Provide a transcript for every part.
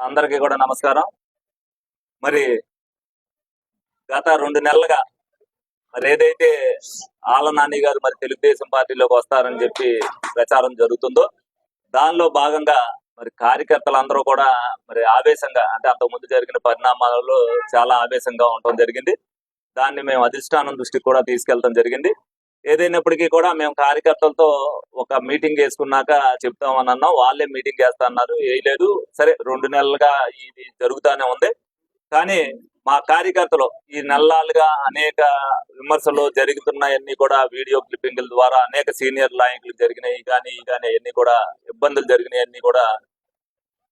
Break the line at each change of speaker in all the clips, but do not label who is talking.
అందరికీ కూడా నమస్కారం. మరి గత రెండు నెలలుగా మరి ఏదైతే ఆలనాని గారు మరి తెలుగుదేశం పార్టీలోకి వస్తారని చెప్పి ప్రచారం జరుగుతుందో దానిలో భాగంగా మరి కార్యకర్తలందరూ కూడా మరి ఆవేశంగా అంటే అంతకుముందు జరిగిన పరిణామాలలో చాలా ఆవేశంగా ఉండటం జరిగింది. దాన్ని మేము అధిష్టానం దృష్టికి కూడా తీసుకెళ్తాం జరిగింది. ఏదైనప్పటికీ కూడా మేము కార్యకర్తలతో ఒక మీటింగ్ వేసుకున్నాక చెప్తామని అన్నాం వాళ్ళే మీటింగ్ చేస్తా అన్నారు వేయలేదు సరే రెండు నెలలుగా ఇది జరుగుతానే ఉంది. కానీ మా కార్యకర్తలు ఈ నెలలుగా అనేక విమర్శలు జరుగుతున్నాయన్నీ కూడా వీడియో క్లిప్పింగ్ల ద్వారా అనేక సీనియర్ నాయకులు జరిగినాయి. కానీ కానీ అన్ని కూడా ఇబ్బందులు జరిగినాయి అన్ని కూడా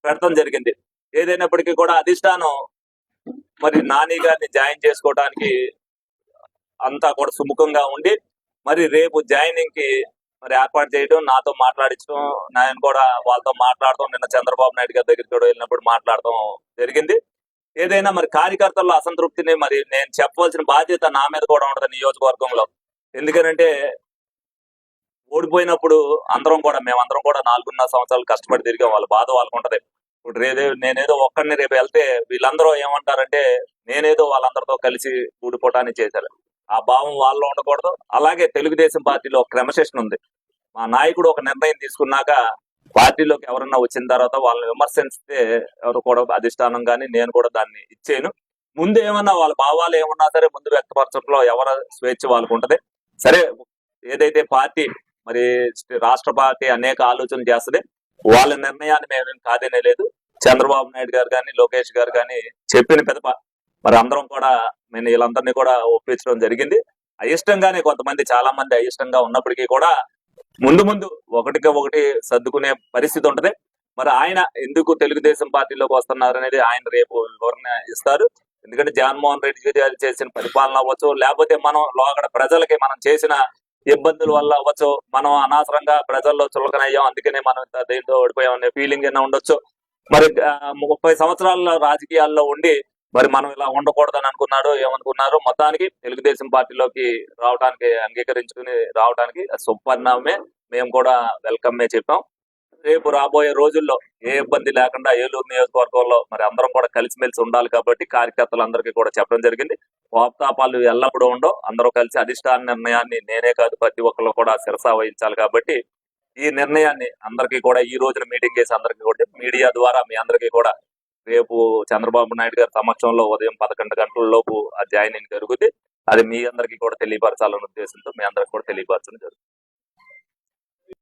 పెడతాం జరిగింది. ఏదైనప్పటికీ కూడా అధిష్టానం మరి నాని గారిని జాయిన్ చేసుకోవడానికి అంతా కూడా సుముఖంగా ఉండి మరి రేపు జాయినింగ్కి మరి ఏర్పాటు చేయడం నాతో మాట్లాడించడం నేను కూడా వాళ్ళతో మాట్లాడటం నిన్న చంద్రబాబు నాయుడు గారి దగ్గరికి కూడా వెళ్ళినప్పుడు మాట్లాడటం జరిగింది. ఏదైనా మరి కార్యకర్తల్లో అసంతృప్తిని మరి నేను చెప్పవలసిన బాధ్యత నా మీద కూడా ఉండదు నియోజకవర్గంలో. ఎందుకనంటే ఓడిపోయినప్పుడు అందరం కూడా మేమందరం కూడా నాలుగున్నర సంవత్సరాలు కష్టపడి తిరిగాం వాళ్ళ బాధ వాళ్ళకు ఉంటది. ఇప్పుడు రేదే నేనేదో ఒక్కడిని రేపు వెళ్తే వీళ్ళందరూ ఏమంటారంటే నేనేదో వాళ్ళందరితో కలిసి కూడిపోవటాన్ని చేశారు. ఆ భావం వాళ్ళలో ఉండకూడదు. అలాగే తెలుగుదేశం పార్టీలో ఒక క్రమశిక్షణ ఉంది. మా నాయకుడు ఒక నిర్ణయం తీసుకున్నాక పార్టీలోకి ఎవరన్నా వచ్చిన తర్వాత వాళ్ళని విమర్శిస్తే ఎవరు కూడా అధిష్టానం కానీ నేను కూడా దాన్ని ఇచ్చాను. ముందు ఏమన్నా వాళ్ళ భావాలు ఏమన్నా సరే ముందు వ్యక్తపరచడంలో ఎవరు స్వేచ్ఛ వాళ్ళకు ఉంటది. సరే ఏదైతే పార్టీ మరి రాష్ట్ర పార్టీ అనేక ఆలోచన చేస్తుంది వాళ్ళ నిర్ణయాన్ని మేము కాదనే లేదు చంద్రబాబు నాయుడు గారు కానీ లోకేష్ గారు కానీ చెప్పిన పెద్ద మరి అందరం కూడా నేను వీళ్ళందరినీ కూడా ఒప్పించడం జరిగింది. అయిష్టంగానే కొంతమంది చాలా మంది అయిష్టంగా ఉన్నప్పటికీ కూడా ముందు ముందు ఒకటికి ఒకటి సర్దుకునే పరిస్థితి ఉంటది. మరి ఆయన ఎందుకు తెలుగుదేశం పార్టీలోకి వస్తున్నారు అనేది ఆయన రేపు వివరణ ఇస్తారు. ఎందుకంటే జగన్మోహన్ రెడ్డి గారు చేసిన పరిపాలన అవ్వచ్చు లేకపోతే మనం లోకడ ప్రజలకి మనం చేసిన ఇబ్బందుల వల్ల అవ్వచ్చు మనం అనవసరంగా ప్రజల్లో చులకనయ్యాం అందుకనే మనం ఇంత దేంతో ఓడిపోయాం అనే ఫీలింగ్ అయినా ఉండొచ్చు. మరి ముప్పై సంవత్సరాల రాజకీయాల్లో ఉండి మరి మనం ఇలా ఉండకూడదని అనుకున్నాడు ఏమనుకున్నారు మొత్తానికి తెలుగుదేశం పార్టీలోకి రావడానికి అంగీకరించుకుని రావడానికి అది మేము కూడా వెల్కమ్ చెప్పాం. రేపు రాబోయే రోజుల్లో ఏ ఇబ్బంది లేకుండా ఏలూరు నియోజకవర్గంలో మరి అందరం కూడా కలిసిమెలిసి ఉండాలి కాబట్టి కార్యకర్తలందరికీ కూడా చెప్పడం జరిగింది. కోపతాపాలు ఎల్లప్పుడూ ఉండవు. అందరూ కలిసి అధిష్టాన నిర్ణయాన్ని నేనే కాదు ప్రతి ఒక్కరు కూడా శిరసా వహించాలి కాబట్టి ఈ నిర్ణయాన్ని అందరికీ కూడా ఈ రోజున మీటింగ్ చేసి అందరికీ కూడా మీడియా ద్వారా మీ అందరికీ కూడా రేపు చంద్రబాబు నాయుడు గారి సమక్షంలో ఉదయం పదకొండు గంటల లోపు ఆ జాయినింగ్ జరుగుతుంది అది మీ అందరికీ కూడా తెలియపరచాలనే ఉద్దేశంతో మీ అందరికి కూడా తెలియపరచడం జరుగుతుంది.